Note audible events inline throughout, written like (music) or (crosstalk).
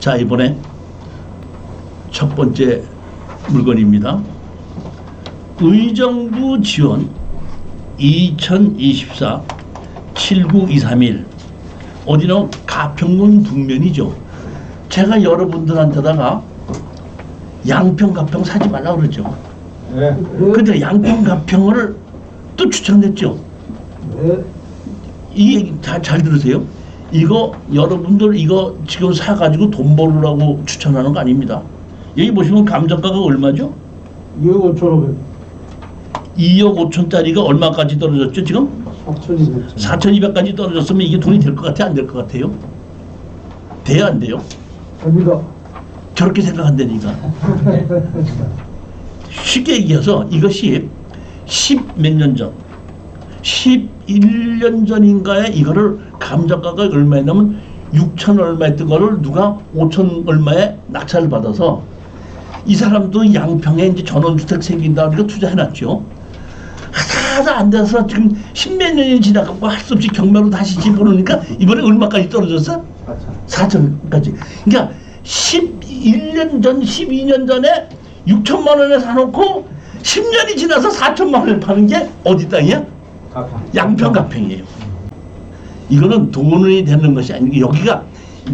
자, 이번에 첫 번째 물건입니다. 의정부 지원 2024 79231 어디는 가평군 북면이죠. 제가 여러분들한테다가 양평 가평 사지 말라 그러죠. 네. 근데 양평 가평을 또 추천했죠. 네. 이 얘기 다 잘 들으세요. 이거 여러분들 이거 지금 사가지고 돈 벌으라고 추천하는 거 아닙니다. 여기 보시면 감정가가 얼마죠? 2억 5천 2억 5천짜리가 얼마까지 떨어졌죠? 지금 5백 4,200천 4,200까지 떨어졌으면 이게 돈이 될 것 같아 안 될 것 같아요? 돼야 안 돼요? 됩니다. 저렇게 생각한다니까. (laughs) 쉽게 얘기해서 이것이 10 몇 년 전, 11년 전인가에 이거를 감정가가 얼마였냐면 6천 얼마였던 거를 누가 5천 얼마에 낙찰을 받아서 이 사람도 양평에 이제 전원주택 생긴다 그러니까 투자해놨죠. 하다 안 돼서 지금 십몇 년이 지나가고 할 수 없이 경매로 다시 집어넣으니까 이번에 얼마까지 떨어졌어? 4천까지. 그러니까 11년 전, 12년 전에 6천만 원에 사놓고 10년이 지나서 4천만 원에 파는 게 어디 땅이야? 양평 가평이에요. 이거는 돈이 되는 것이 아니고 여기가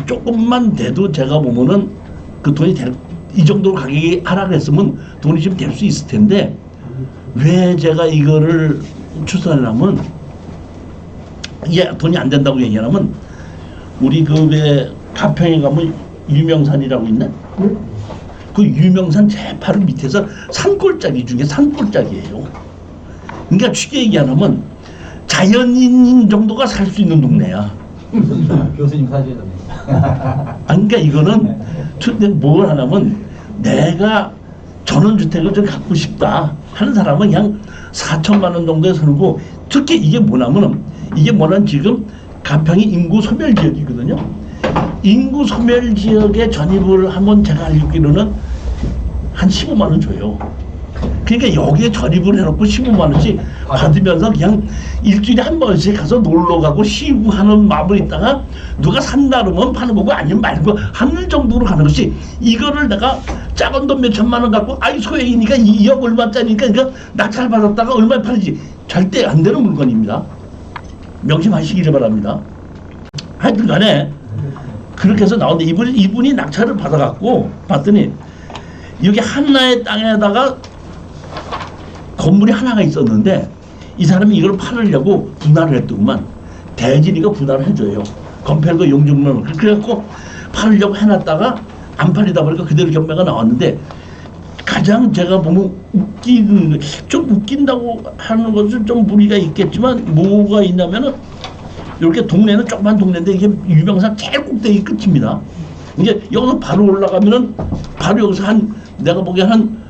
조금만 돼도 제가 보면은 그 돈이 될, 이 정도 가격이 하락했으면 돈이 좀 될 수 있을 텐데 왜 제가 이거를 추천하냐면 이게 돈이 안 된다고 얘기하면 우리 그왜 가평에 가면 유명산이라고 있나? 그 유명산 제 바로 밑에서 산골짜기 중에 산골짜기예요. 그러니까 쉽게 얘기하면 자연인 정도가 살 수 있는 동네야. (laughs) 교수님 사줘야 됩니다. 아, 그러니까 이거는 투- 뭘 하냐면 내가 전원주택을 좀 갖고 싶다 하는 사람은 그냥 4천만 원 정도에 서고 특히 이게 뭐냐면 이게 뭐냐면 지금 가평이 인구 소멸 지역이거든요. 인구 소멸 지역에 전입을 하면 제가 알기로는 한 15만 원 줘요. 그러니까 여기에 전입을 해놓고 15만 원씩 받으면서 그냥 일주일에 한 번씩 가서 놀러 가고 쉬고 하는 마음으로 있다가 누가 산다 그러면 파는 거고 아니면 말고 하는 정도로 가는 것이 이거를 내가 작은 돈 몇 천만 원 갖고 아이 소액이니까 2억 얼마짜리니까 그러니까 낙찰 받았다가 얼마에 팔지 절대 안 되는 물건입니다. 명심하시기를 바랍니다. 하여튼 간에 그렇게 해서 나오는데 이분이, 이분이 낙찰을 받아갖고 봤더니 여기 한나의 땅에다가 건물이 하나가 있었는데 이 사람이 이걸 팔으려고 분할을 했더구만 대진이가 분할을 해줘요 건폐도 용적만 그래갖고 팔으려고 해놨다가 안 팔리다 보니까 그대로 경매가 나왔는데 가장 제가 보면 웃기는 좀 웃긴다고 하는 것은 좀 무리가 있겠지만 뭐가 있냐면은 이렇게 동네는 조그만 동네인데 이게 유명산 제일 꼭대기 끝입니다. 이게 여기서 바로 올라가면은 바로 여기서 한 내가 보기엔 한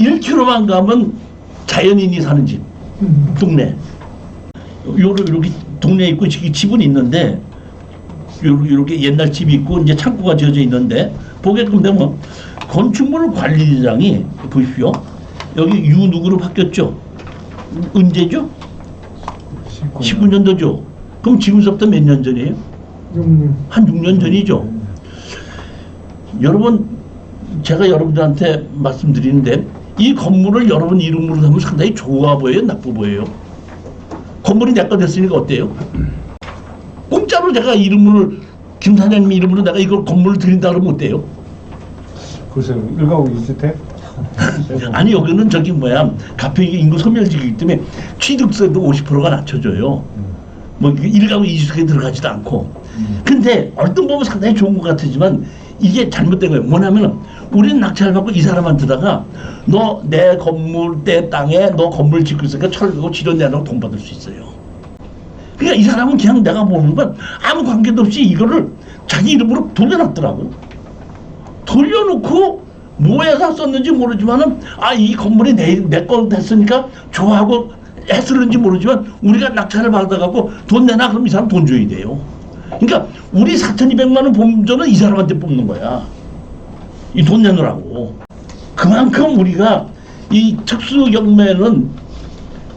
1km만 가면 자연인이 사는 집 동네. 요렇게 이렇게 동네에 있고 이 집은 있는데 요렇게, 요렇게 옛날 집이 있고 이제 창고가 지어져 있는데 보게끔 되면 건축물 관리장이 보십시오. 여기 유 누구로 바뀌었죠? 언제죠? 19년도죠. 그럼 지금서부터 몇 년 전이에요? 한 6년 전이죠. 여러분 제가 여러분들한테 말씀드리는데 이 건물을 여러분 이름으로 하면 상당히 좋아 보여요, 나빠 보여요. 건물이 내거 됐으니까 어때요? 공짜로 제가 이름을 김 사장님 이름으로 내가 이걸 건물을 드린다 그러면 어때요? 글쎄요. 일가구 2주택? (laughs) 아니 여기는 저기 뭐야 가평이 인구 소멸지기 때문에 취득세도 50%가 낮춰져요. 뭐 일가구 이주택에 들어가지도 않고. 근데 얼른 보면 상당히 좋은 것 같지만 이게 잘못된 거예요. 뭐냐면은 우리는 낙찰을 받고 이 사람한테다가 너 내 건물 내 땅에 너 건물 짓고 있으니까 철거 지료 내라고 돈 받을 수 있어요. 그러니까 이 사람은 그냥 내가 보는 건 아무 관계도 없이 이거를 자기 이름으로 돌려놨더라고. 돌려놓고 뭐에다 썼는지 모르지만은 아 이 건물이 내내거 됐으니까 좋아하고 했었는지 모르지만 우리가 낙찰을 받아갖고 돈 내놔 그럼 이 사람 돈 줘야 돼요. 그러니까 우리 4,200만 원 본전은 이 사람한테 뽑는 거야. 이 돈 내놓으라고. 그만큼 우리가 이 특수 경매는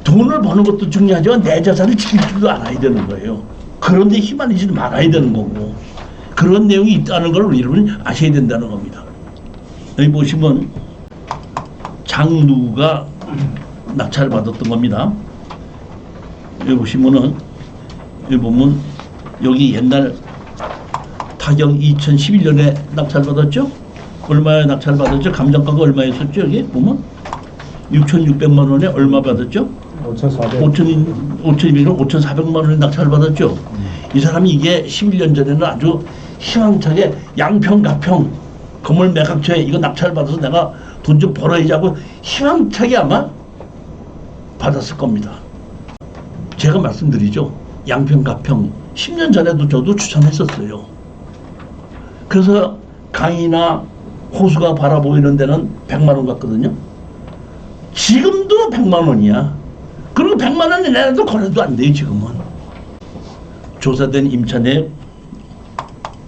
돈을 버는 것도 중요하지만 내 자산을 지킬 줄도 알아야 되는 거예요. 그런데 희망이지 말아야 되는 거고. 그런 내용이 있다는 걸 여러분이 아셔야 된다는 겁니다. 여기 보시면 장누가 낙찰을 받았던 겁니다. 여기 보시면은 여기 보면 여기 옛날 타경 2011년에 낙찰 받았죠? 얼마에 낙찰 받았죠? 감정가가 얼마였었죠? 여기 보면 6,600만 원에 얼마 받았죠? 5,400. 5천 5,200원, 5,400만 원에 낙찰 받았죠. 이 사람이 이게 11년 전에는 아주 희망차게 양평 가평 건물 매각처에 이거 낙찰 받아서 내가 돈 좀 벌어야지 하고 희망차게 아마 받았을 겁니다. 제가 말씀드리죠. 양평 가평 10년 전에도 저도 추천했었어요. 그래서 강이나 호수가 바라보이는 데는 100만 원 같거든요. 지금도 100만 원이야. 그리고 100만 원이 내놔도 거래도 안 돼요, 지금은. 조사된 임차 내역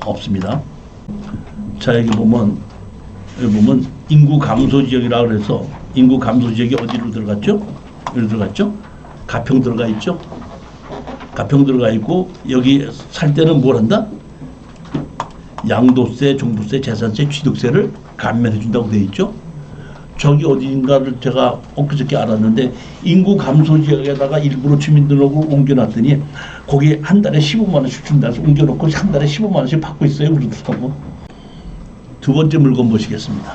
없습니다. 자, 여기 보면, 여기 보면 인구 감소 지역이라 그래서 인구 감소 지역이 어디로 들어갔죠? 여기 들어갔죠? 가평 들어가 있죠? 가평 들어가 있고 여기 살 때는 뭘 한다? 양도세, 종부세, 재산세, 취득세를 감면해 준다고 돼 있죠? 저기 어딘가를 제가 엊그저께 알았는데 인구 감소 지역에다가 일부러 주민등록을 옮겨놨더니 거기 한 달에 15만 원씩 준다서 옮겨놓고 한 달에 15만 원씩 받고 있어요 우리도 두 번째 물건 보시겠습니다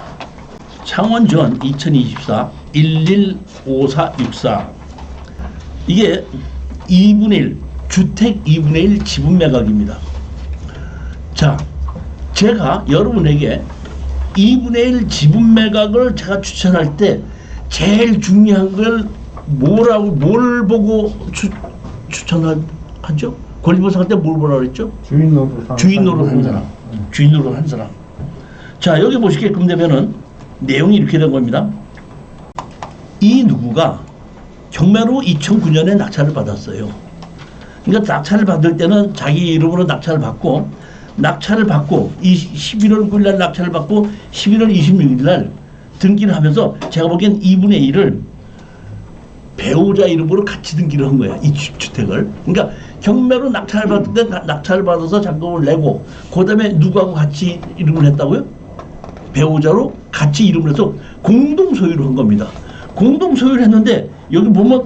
창원전 2024 115464 이게 2분의 1 주택 2분의 1 지분 매각입니다 자 제가 여러분에게 2분의 1 지분 매각을 제가 추천할 때 제일 중요한 걸 뭐라고 뭘 보고 추, 추천하죠? 권리보상 할 때 뭘 보라 그랬죠? 주인 노릇. 주인 노릇 한 사람. 주인 노릇 한 사람. 자 여기 보시게끔 되면은 내용이 이렇게 된 겁니다. 이 누구가 경매로 2009년에 낙찰을 받았어요. 그러니까 낙찰을 받을 때는 자기 이름으로 낙찰을 받고 낙찰을 받고 이 11월 9일 날 낙찰을 받고 11월 26일 날 등기를 하면서 제가 보기엔 2분의 1을 배우자 이름으로 같이 등기를 한 거야 이 주- 주택을 그러니까 경매로 낙찰을 받을 때 나- 낙찰을 받아서 잔금을 내고 그 다음에 누구하고 같이 이름을 했다고요? 배우자로 같이 이름을 해서 공동 소유를 한 겁니다. 공동 소유를 했는데 여기 보면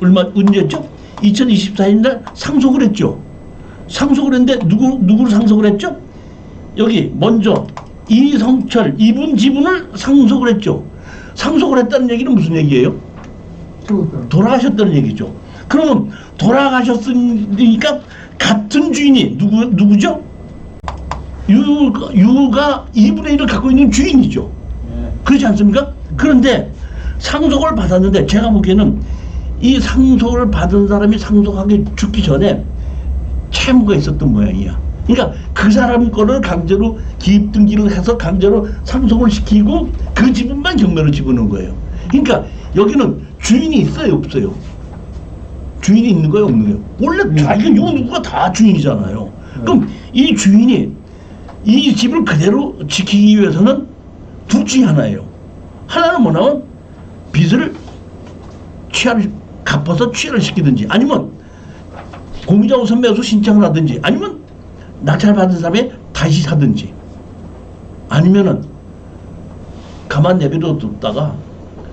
얼마 언제였죠? 2024년 날 상속을 했죠. 상속을 했는데 누구 누구를 상속을 했죠? 여기 먼저 이성철 이분 지분을 상속을 했죠. 상속을 했다는 얘기는 무슨 얘기예요? 돌아가셨다는 얘기죠. 그러면 돌아가셨으니까 같은 주인이 누구 누구죠? 유가, 유가 2분의 1을 갖고 있는 주인이죠. 예. 그렇지 않습니까? 그런데 상속을 받았는데 제가 보기에는 이 상속을 받은 사람이 상속하기 죽기 전에 채무가 있었던 모양이야. 그러니까 그 사람 거를 강제로 기입 등기를 해서 강제로 상속을 시키고 그 지분만 경매로 집어넣은 거예요. 그러니까 여기는 주인이 있어요, 없어요? 주인이 있는 거예요, 없는 거예요? 원래 자기가 요 누구가 다 주인이잖아요. 그럼 이 주인이 이 집을 그대로 지키기 위해서는 둘 중에 하나예요. 하나는 뭐냐면 빚을 취하를 갚아서 취하를 시키든지 아니면 공유자 우선 매수 신청을 하든지 아니면 낙찰 받은 사람이 다시 사든지 아니면은 가만 내버려뒀다가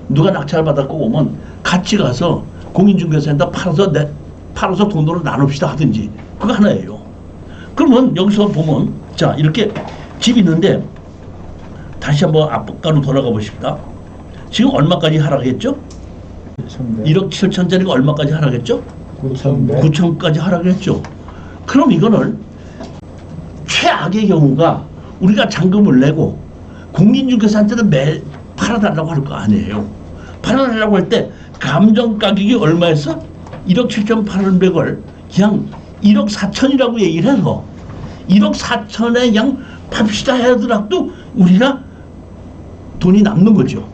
누가 낙찰 받았고 오면 같이 가서 공인중개사에다 팔아서 내 팔아서 돈으로 나눕시다 하든지 그거 하나예요. 그러면 여기서 보면 자 이렇게 집이 있는데 다시 한번 앞가로 돌아가 보십니다. 지금 얼마까지 하락했죠? 1억 7천짜리가 얼마까지 하락했죠? 9,100. 9천 까지 하락했죠. 그럼 이거는 최악의 경우가 우리가 잔금을 내고 공인중개사한테는 매 팔아달라고 할 거 아니에요. 팔아달라고 할 때 감정 가격이 얼마였어? 1억 7,800을 그냥 1억 4천이라고 얘기를 해서 1억 4천에 그냥 팝시다 하더라도 우리가 돈이 남는 거죠.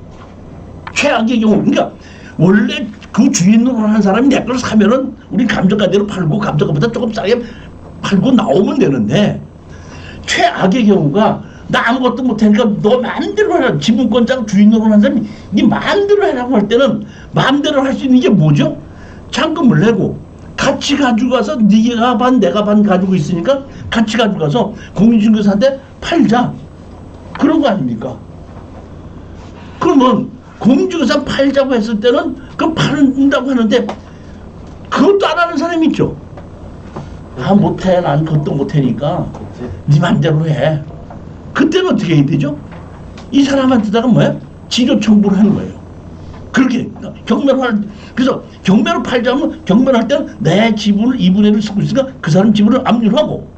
최악의 경우 그러니까 원래 그 주인으로 하는 사람이 내 걸 사면은 우리 감정가대로 팔고 감정가보다 조금 싸게 팔고 나오면 되는데 최악의 경우가 나 아무것도 못하니까 너 마음대로 해라 지분권자가 주인으로 하는 사람이 네 마음대로 해라고 할 때는 마음대로 할 수 있는 게 뭐죠? 잔금을 내고 같이 가져가서 네가 반 내가 반 가지고 있으니까 같이 가져가서 공인중개사한테 팔자 그런 거 아닙니까? 그러면 공인중개사 팔자고 했을 때는 그 팔는다고 하는데 그것도 안 하는 사람이 있죠. 아 못해 난 그것도 못하니까 네 맘대로 해. 그때는 어떻게 해야 되죠? 이 사람한테다가 뭐야? 지조 청구를 하는 거예요. 그렇게 경매를 그래서 경매로 팔자면 경매를 할 때는 내 지분을 2분의 1을 쓰고 있으니까 그 사람 지분을 압류를 하고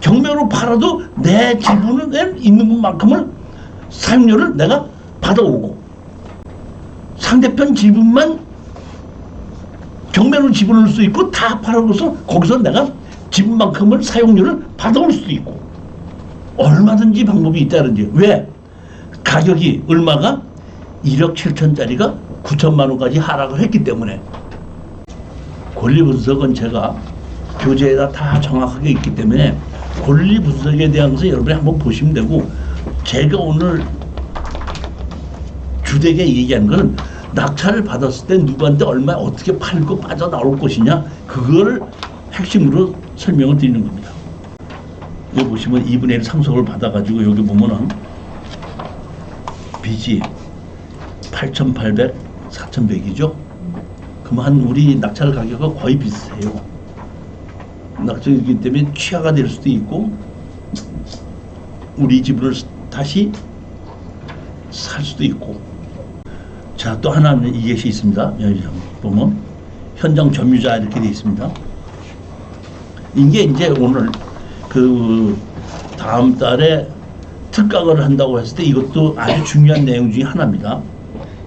경매로 팔아도 내 지분을 있는 것만큼을 사용료를 내가 받아오고 상대편 지분만 경매로 지분을 수 있고 다 팔아서 거기서 내가 지분만큼을 사용료를 받아올 수도 있고 얼마든지 방법이 있다는지 왜? 가격이 얼마가? 1억 7천짜리가 9천만 원까지 하락을 했기 때문에 권리 분석은 제가 교재에다 다 정확하게 있기 때문에 권리 분석에 대한 것을 여러분이 한번 보시면 되고 제가 오늘 주되게 얘기한 거는 낙찰을 받았을 때 누구한테 얼마 어떻게 팔고 빠져나올 것이냐 그거를 핵심으로 설명을 드리는 겁니다. 여기 보시면 2분의 1 상속을 받아가지고 여기 보면은 빚이 8,800, 4,100이죠. 그럼 한 우리 낙찰 가격과 거의 비슷해요. 낙찰이기 때문에 취하가 될 수도 있고 우리 지분을 다시 살 수도 있고 자 또 하나는 이것이 있습니다. 여기 보면 현장 점유자 이렇게 되어 있습니다. 이게 이제 오늘 그 다음 달에 특가를 한다고 했을 때 이것도 아주 중요한 내용 중에 하나입니다.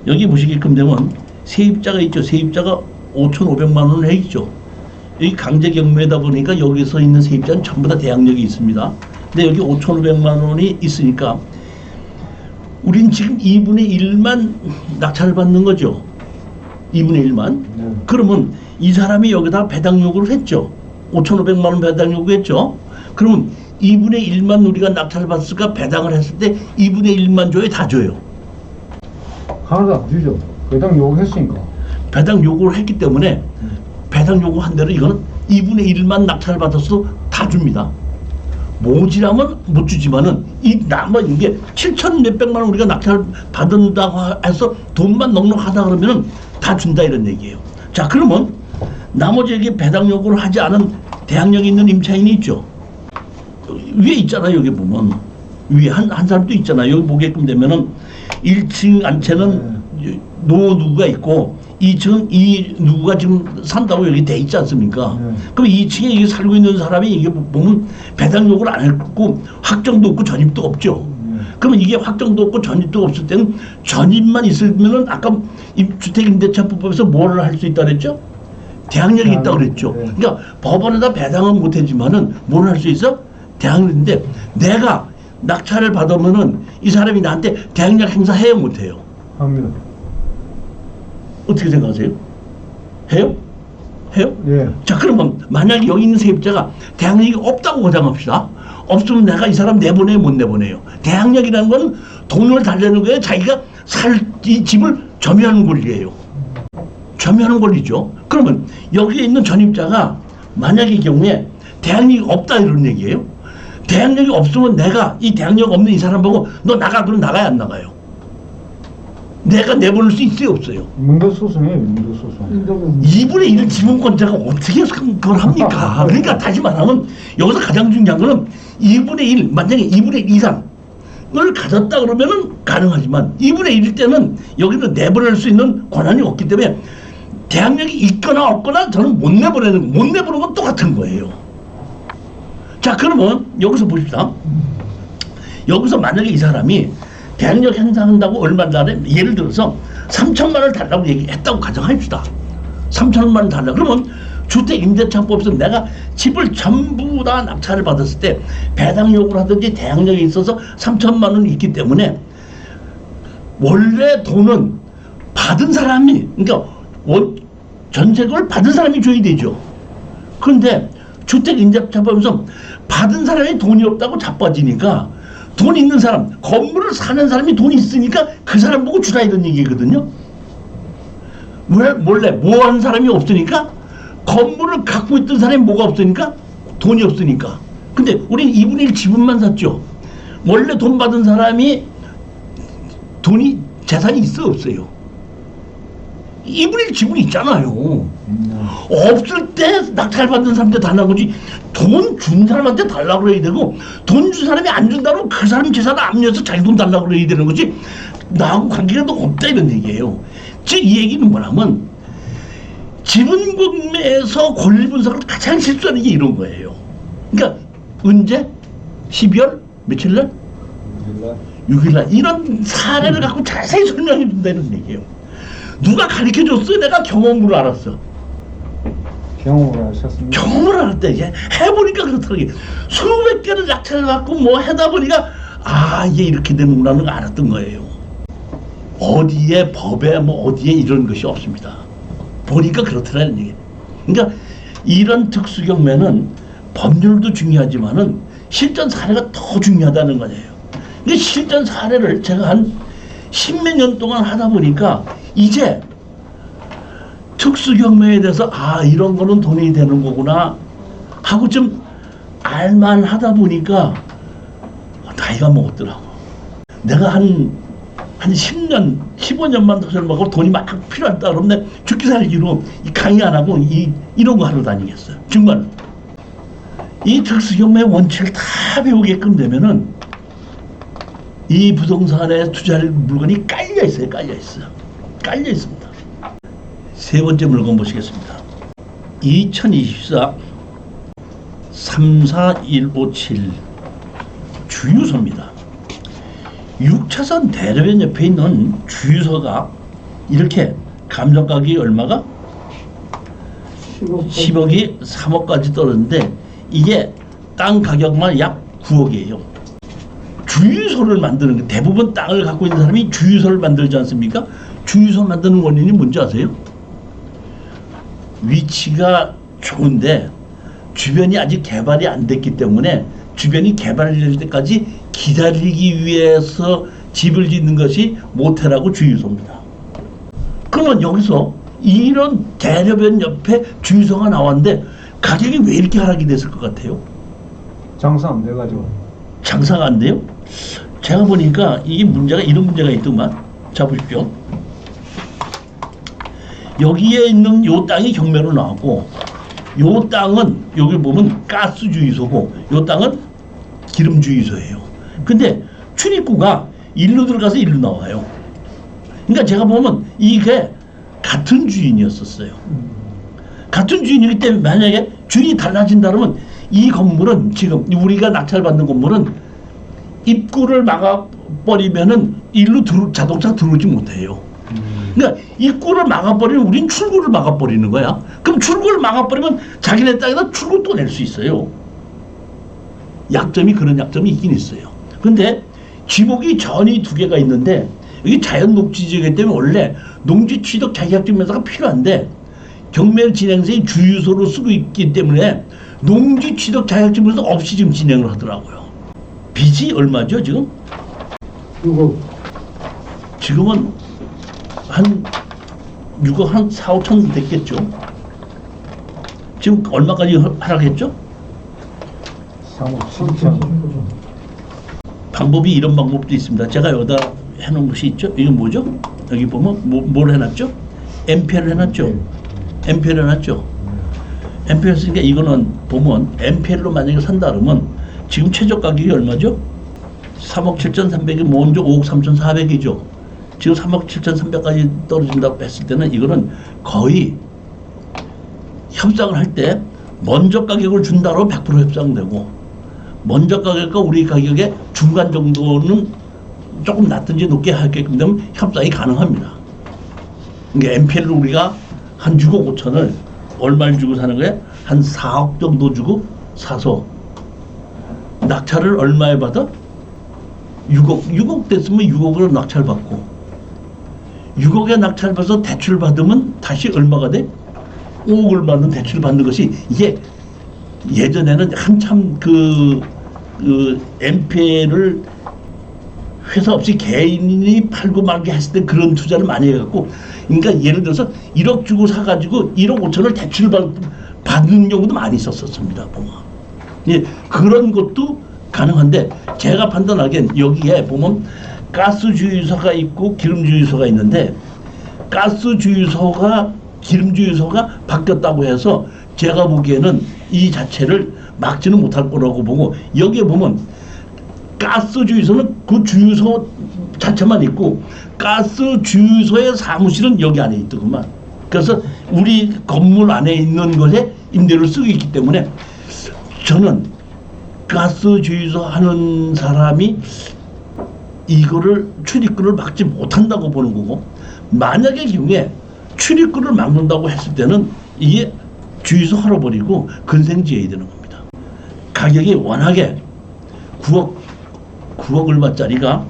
여기 보시게끔 되면 세입자가 있죠. 세입자가 5,500만 원을 해 있죠. 여기 강제 경매다 보니까 여기서 있는 세입자는 전부 다 대항력이 있습니다. 근데 여기 5,500만 원이 있으니까 우린 지금 2분의 1만 낙찰을 받는 거죠. 2분의 1만. 네. 그러면 이 사람이 여기다 배당 요구를 했죠. 5,500만 원 배당 요구했죠. 그러면 2분의 1만 우리가 낙찰을 받았으니까 배당을 했을 때 2분의 1만 줘요, 다 줘요. 하나도 안 주죠. 배당 요구했으니까. 배당 요구를 했기 때문에 배당 요구한 대로 이거는 2분의 1만 낙찰을 받았어도 다 줍니다. 모지라면 못 주지만은 이 남은 이게 7천 몇백만 원 우리가 낙찰 받는다고 해서 돈만 넉넉하다 그러면은 다 준다 이런 얘기예요. 자 그러면 나머지 여기 배당 요구를 하지 않은 대항력이 있는 임차인이 있죠. 위에 있잖아요 여기 보면 위에 한, 한 사람도 있잖아요. 여기 보게끔 되면은 1층 안채는 노 누구가 있고 2층은 이 누구가 지금 산다고 여기 돼 있지 않습니까? 네. 그럼 2층에 이게 살고 있는 사람이 이게 보면 배당 요구를 안 했고 확정도 없고 전입도 없죠. 네. 그러면 이게 확정도 없고 전입도 없을 때는 전입만 있으면은 아까 이 주택임대차법에서 뭐를 할 수 있다 그랬죠? 대항력이 있다 그랬죠. 네. 그러니까 법원에다 배당은 못했지만은 뭘 할 수 있어? 대항력인데 내가 낙찰을 받으면은 이 사람이 나한테 대항력 행사해요 못해요? 합니다. 어떻게 생각하세요? 해요? 해요? 예. 자 그러면 만약에 여기 있는 세입자가 대항력이 없다고 가정합시다. 없으면 내가 이 사람 내보내요 못 내보내요. 대항력이라는 건 돈을 달라는 거예요. 자기가 살 이 집을 점유하는 권리예요. 점유하는 권리죠. 그러면 여기에 있는 전입자가 만약의 경우에 대항력이 없다 이런 얘기예요. 대항력이 없으면 내가 이 대항력 없는 이 사람 보고 너 나가 그럼 나가야 안 나가요. 내가 내보낼 수 있어요 없어요. 민도소송이에요, 민도소송. 2분의 1 지분권자가 어떻게 그걸 합니까? (laughs) 그러니까 다시 말하면 여기서 가장 중요한 거는 2분의 1, 만약에 2분의 1 이상을 가졌다 그러면은 가능하지만 2분의 1일 때는 여기는 내보낼 수 있는 권한이 없기 때문에 대항력이 있거나 없거나 저는 못 내보내는 못 내보는 건 똑같은 거예요. 자 그러면 여기서 보십시다. 여기서 만약에 이 사람이 대항력 행사한다고 얼마 달에 예를 들어서 3천만 원을 달라고 얘기했다고 가정합시다. 3천만 원 달라. 그러면 주택 임대차법에서 내가 집을 전부 다 낙찰을 받았을 때 배당 요구를 하든지 대항력이 있어서 3천만 원이 있기 때문에 원래 돈은 받은 사람이 그러니까 원 전세금을 받은 사람이 줘야 되죠. 그런데 주택 임대차법에서 받은 사람이 돈이 없다고 자빠지니까 돈 있는 사람 건물을 사는 사람이 돈이 있으니까 그 사람 보고 주라 이런 얘기거든요. 왜 몰래 뭐 하는 사람이 없으니까 건물을 갖고 있던 사람이 뭐가 없으니까 돈이 없으니까. 근데 우린 2분의 1 지분만 샀죠. 원래 돈 받은 사람이 돈이 재산이 있어 없어요. 2분의 1 지분이 있잖아요. 음. 없을 때 낙찰 받는 사람한테 달라고 하지 돈 준 사람한테 달라고 그래야 되고 돈 준 사람이 안 준다고 그 사람 재산 압류해서 자기 돈 달라고 그래야 되는 거지. 나하고 관계가 더 없다 이런 얘기예요. 즉 이 얘기는 뭐냐면 지분 구매에서 권리 분석을 가장 실수하는 게 이런 거예요. 그러니까 언제? 12월? 며칠 날? 6일 날. 이런 사례를 갖고 자세히 설명해 준다는 얘기예요 누가 가르쳐 줬어 내가 경험으로 알았어 경험을 하셨습니다. 경험을 할때 이게 해보니까 그렇더라고요. 수백 개를 낙찰을 갖고 뭐 하다 보니까 아 이게 이렇게 되는구나는 걸 알았던 거예요. 어디에 법에 뭐 어디에 이런 것이 없습니다. 보니까 그렇더라는 얘기. 그러니까 이런 특수 경매는 법률도 중요하지만은 실전 사례가 더 중요하다는 거예요. 근데 실전 사례를 제가 한 십몇 년 동안 하다 보니까 이제 특수 경매에 대해서 아 이런 거는 돈이 되는 거구나 하고 좀 알만 하다 보니까 나이가 먹었더라고. 내가 한, 한 10년, 15년만 더 젊어가고 돈이 막 필요하다 그러면 내 죽기 살기로 이 강의 안 하고 이, 이런 거 하러 다니겠어요. 정말. 이 특수경매 원칙을 다 배우게끔 되면은 이 부동산에 투자할 물건이 깔려 있어요. 깔려 있어요. 깔려 있습니다. 세 번째 물건 보시겠습니다. 2024 34157 주유소입니다. 6차선 대로변 옆에 있는 주유소가 이렇게 감정 가격이 얼마가 10억이 3억까지 떨어졌는데 이게 땅 가격만 약 9억이에요. 주유소를 만드는 게 대부분 땅을 갖고 있는 사람이 주유소를 만들지 않습니까? 주유소 만드는 원인이 뭔지 아세요? 위치가 좋은데 주변이 아직 개발이 안 됐기 때문에 주변이 개발될 때까지 기다리기 위해서 집을 짓는 것이 모텔하고 주유소입니다. 그러면 여기서 이런 대려변 옆에 주유소가 나왔는데 가격이 왜 이렇게 하락이 됐을 것 같아요? 장사 안 돼가지고. 장사가 안 돼요? 제가 보니까 이게 문제가 이런 문제가 있더만. 자 보십시오. 여기에 있는 요 땅이 경매로 나왔고 요 땅은 여기 보면 가스 주유소고 요 땅은 기름 주유소예요. 근데 출입구가 일로 들어가서 일로 나와요. 그러니까 제가 보면 이게 같은 주인이었었어요. 같은 주인이기 때문에 만약에 주인이 달라진다면 이 건물은 지금 우리가 낙찰받는 건물은 입구를 막아 버리면은 일로 들어 자동차 들어오지 못해요. 그러니까 입구를 막아버리면 우린 출구를 막아버리는 거야. 그럼 출구를 막아버리면 자기네 땅에다 출구 또 낼 수 있어요. 약점이 그런 약점이 있긴 있어요. 근데 지목이 전이 두 개가 있는데 여기 자연 녹지지이기 때문에 원래 농지 취득 자격증명서가 필요한데 경매 진행생이 주유소로 쓰고 있기 때문에 농지 취득 자격증명서 없이 지금 진행을 하더라고요. 빚이 얼마죠 지금? 그리고 지금은 한 6억 한 4, 5천 됐겠죠. 지금 얼마까지 하- 하락했죠? 3억 7천. 방법이 이런 방법도 있습니다. 제가 여기다 해놓은 것이 있죠. 이건 뭐죠? 여기 보면 뭐, 뭘 해놨죠? 엠페를 해놨죠. 엠페를 해놨죠. 엠페를 쓰니까 이거는 보면 엠페로 만약에 산다 그러면 지금 최저 가격이 얼마죠? 3억 7,300이 먼저 5억 3,400이죠. 지금 3억 7,300까지 떨어진다고 했을 때는 이거는 거의 협상을 할 때 먼저 가격을 준다로 100% 협상되고 먼저 가격과 우리 가격의 중간 정도는 조금 낮든지 높게 하게끔 되면 협상이 가능합니다. 그러니까 MPL을 우리가 한 6억 5천을 얼마를 주고 사는 거예요? 한 4억 정도 주고 사서 낙찰을 얼마에 받아? 6억, 6억 됐으면 6억으로 낙찰 받고 6억에 낙찰 받아서 대출 받으면 다시 얼마가 돼? 5억을 받는 대출 받는 것이 이게 예전에는 한참 그, 그 MPL을 회사 없이 개인이 팔고 말게 했을 때 그런 투자를 많이 해갖고 그러니까 예를 들어서 1억 주고 사가지고 1억 5천을 대출 받, 받는 경우도 많이 있었습니다. 보면. 예, 그런 것도 가능한데 제가 판단하기엔 여기에 보면 가스 주유소가 있고 기름 주유소가 있는데 가스 주유소가 기름 주유소가 바뀌었다고 해서 제가 보기에는 이 자체를 막지는 못할 거라고 보고 여기에 보면 가스 주유소는 그 주유소 자체만 있고 가스 주유소의 사무실은 여기 안에 있더구만. 그래서 우리 건물 안에 있는 것에 임대를 쓰고 있기 때문에 저는 가스 주유소 하는 사람이 이거를 출입구를 막지 못한다고 보는 거고 만약의 경우에 출입구를 막는다고 했을 때는 이게 주유소 헐어버리고 근생지어야 되는 겁니다. 가격이 워낙에 9억 9억 얼마짜리가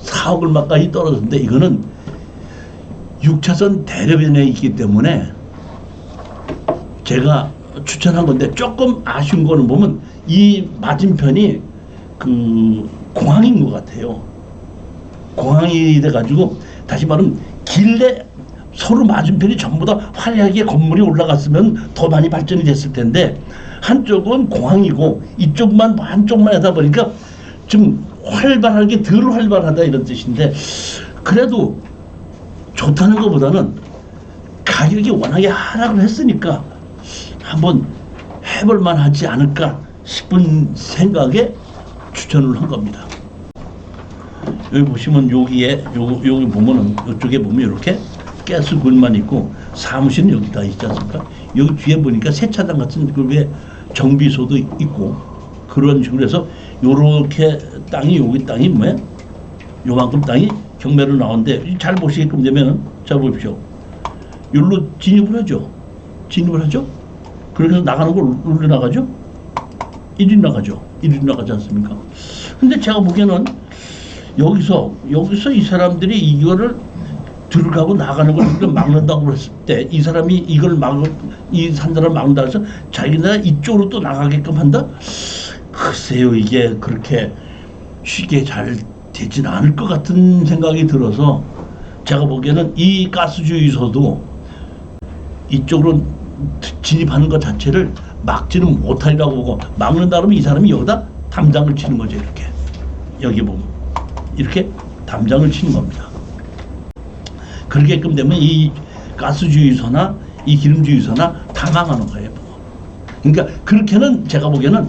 4억 얼마까지 떨어졌는데 이거는 6차선 대로변에 있기 때문에 제가 추천한 건데 조금 아쉬운 거는 보면 이 맞은편이 그 공항인 것 같아요. 공항이 돼가지고 다시 말하면 길래 서로 맞은편이 전부 다 화려하게 건물이 올라갔으면 더 많이 발전이 됐을 텐데 한쪽은 공항이고 이쪽만 한쪽만 하다 보니까 좀 활발하게 덜 활발하다 이런 뜻인데 그래도 좋다는 것보다는 가격이 워낙에 하락을 했으니까 한번 해볼 만하지 않을까 싶은 생각에 추천을 한 겁니다. 여기 보시면 여기에 요 여기 보면은 이쪽에 보면 이렇게 가스 굴만 있고 사무실은 여기 다 있지 않습니까? 여기 뒤에 보니까 세차장 같은 그왜 정비소도 있고 그런 식으로 해서 요렇게 땅이 여기 땅이 뭐야? 요만큼 땅이 경매로 나오는데 잘 보시게끔 되면은 자 보십시오. 여기로 진입을 하죠. 진입을 하죠. 해서 나가는 걸 올려 나가죠. 이리 나가죠. 이리 나가지 않습니까? 근데 제가 보기에는 여기서 여기서 이 사람들이 이거를 들어가고 나가는 걸 막는다고 그랬을 때 이 사람이 이걸 막이산 사람 막는다 해서 자기네가 이쪽으로 또 나가게끔 한다? 글쎄요 이게 그렇게 쉽게 잘 되진 않을 것 같은 생각이 들어서 제가 보기에는 이 가스주유소도 이쪽으로 진입하는 것 자체를 막지는 못하리라고 보고 막는다 그러면 이 사람이 여기다 담장을 치는 거죠 이렇게 여기 보면 이렇게 담장을 치는 겁니다. 그러게끔 되면 이 가스주유소나 이 기름주유소나 다 망하는 거예요. 그러니까 그렇게는 제가 보기에는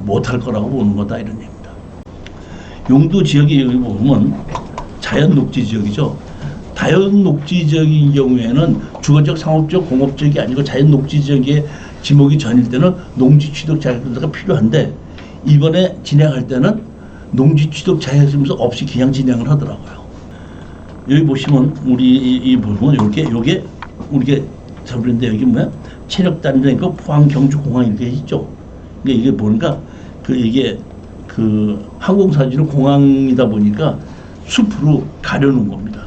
못할 거라고 보는 거다 이런 얘기입니다. 용도 지역이 여기 보면 자연 녹지 지역이죠. 자연 녹지 지역인 경우에는 주거적, 상업적, 공업적이 아니고 자연 녹지 지역에 지목이 전일 때는 농지 취득 자격증서가 필요한데 이번에 진행할 때는 농지 취득 자격증서 없이 그냥 진행을 하더라고요. 여기 보시면 우리 이, 이 보면 이렇게 요게 우리가 잡는데 여기 뭐야 체력 단장이고 포항 경주 공항 이렇게 있죠. 근데 이게 보니까 그 이게 그 항공사지로 공항이다 보니까 숲으로 가려놓은 겁니다.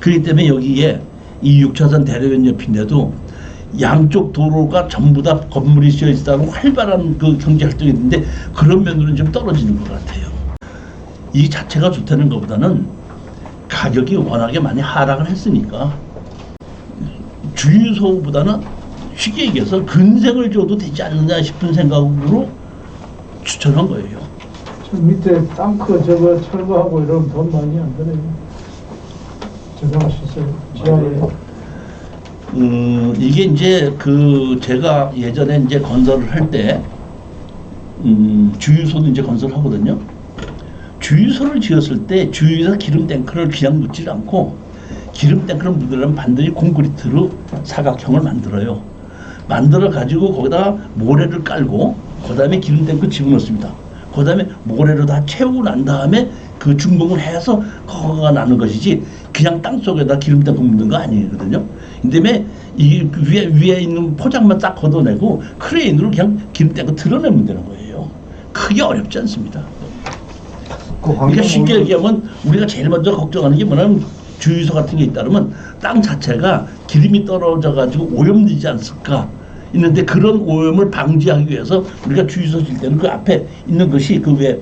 그렇기 때문에 여기에 이 6차선 대로변 옆인데도 양쪽 도로가 전부 다 건물이 씌어 있다는 활발한 그 경제 활동이 있는데 그런 면으로는 좀 떨어지는 것 같아요. 이 자체가 좋다는 것보다는 가격이 워낙에 많이 하락을 했으니까 주유소보다는 쉽게 얘기해서 근생을 줘도 되지 않느냐 싶은 생각으로 추천한 거예요. 저 밑에 땅크 저거 철거하고 이러면 돈 많이 안 드네요. 시설 지하에 음, 이게 이제 그 제가 예전에 이제 건설을 할 때 음, 주유소도 이제 건설하거든요. 주유소를 지었을 때 주유소 기름 탱크를 그냥 묻지 않고 기름 탱크를 묻으려면 반드시 콘크리트로 사각형을 만들어요. 만들어 가지고 거기다 모래를 깔고 그 다음에 기름 탱크 집어넣습니다. 그 다음에 모래로 다 채우고 난 다음에 그 중공을 해서 거가 나는 것이지 그냥 땅 속에다 기름 탱크 묻는 거 아니거든요. 그다음에 이 위에 위에 있는 포장만 딱 걷어내고 크레인으로 그냥 기름 탱크 드러내면 되는 거예요. 크게 어렵지 않습니다. 그 그러니까 쉽게 얘기하면 우리가 제일 먼저 걱정하는 게 뭐냐면 주유소 같은 게 있다면 땅 자체가 기름이 떨어져 가지고 오염되지 않을까 있는데 그런 오염을 방지하기 위해서 우리가 주유소 질 때는 그 앞에 있는 것이 그 왜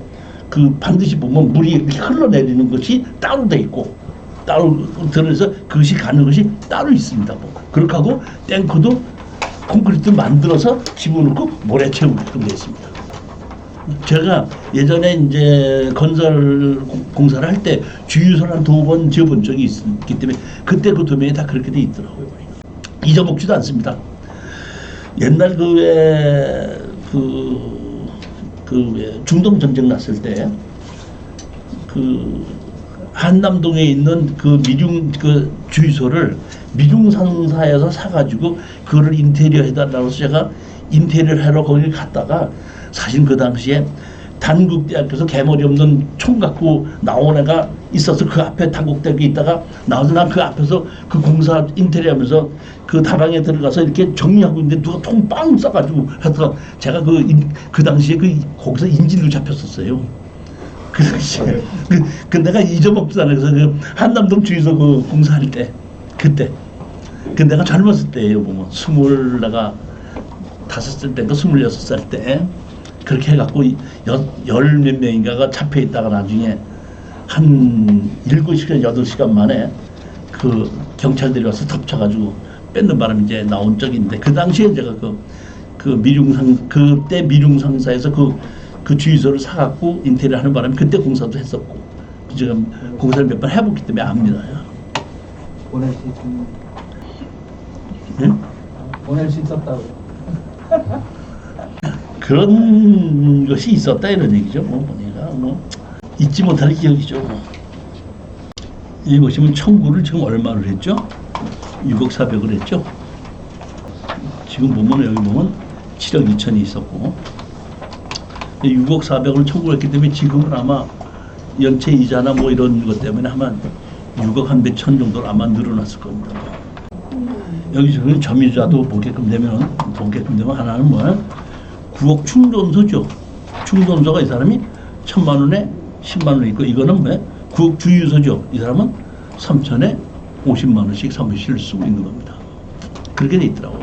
그 반드시 보면 물이 이렇게 흘러내리는 것이 따로 돼 있고 따로 들어서 그것이 가는 것이 따로 있습니다. 뭐. 그렇게 하고 탱크도 콘크리트 만들어서 집어넣고 모래 채우게끔 되어 있습니다. 제가 예전에 이제 건설 공- 공사를 할 때 주유소를 한 두 번 지어본 적이 있기 때문에 그때 그 도면이 다 그렇게 돼 있더라고요. 잊어먹지도 않습니다. 옛날 그왜그 중동 전쟁 났을 때 그 한남동에 있는 그 미중 그 주유소를 미중 상사에서 사가지고 그거를 인테리어 해달라고 해서 제가 인테리어를 하러 거기 갔다가 사실 그 당시에 단국대학교에서 개머리 없는 총 갖고 나온 애가 있어서 그 앞에 단국대학교 있다가 나와서 난 그 앞에서 그 공사 인테리어 하면서 그 다방에 들어가서 이렇게 정리하고 있는데 누가 통빵 쏴가지고 하다가 제가 그, 인- 그 당시에 그 거기서 인질로 잡혔었어요. 그 당시에 그, 그 내가 잊어먹지도 않아요. 그래서 그 한남동 주유소 그 공사할 때 그때 그 내가 젊었을 때예요 보면 스물 내가 다섯 살 때인가 스물여섯 살 때 그렇게 해갖고 열 몇 명인가가 잡혀 있다가 나중에 한 일곱 시간 여덟 시간 만에 그 경찰들이 와서 덮쳐가지고 뺏는 바람에 이제 나온 있는데 그 당시에 제가 그, 그 미룡상 그때 미룡상사에서 그, 그 주유소를 사갖고 인테리어 하는 바람에 그때 공사도 했었고 지금 공사를 몇 번 해봤기 때문에 압니다. 보낼 수 있는 예? 보낼 수 있었다고. (laughs) 그런 것이 있었다 이런 얘기죠. 뭐 보니까 뭐 잊지 못할 기억이죠. 뭐. 여기 보시면 청구를 지금 얼마를 했죠? 6억 4백을 했죠. 지금 보면 여기 보면 7억 2천이 있었고 6억 4백을 청구했기 때문에 지금은 아마 연체 이자나 뭐 이런 것 때문에 아마 6억 한배천 정도로 아마 늘어났을 겁니다. 여기 지금 점유자도 보게끔 되면 보게끔 되면 하나는 뭐야? 9억 충전소죠. 충전소가 이 사람이 천만 원에 10만 원 있고 이거는 왜 9억 주유소죠. 이 사람은 3천에 50만 원씩 사무실을 쓰고 있는 겁니다. 그렇게 돼 있더라고요.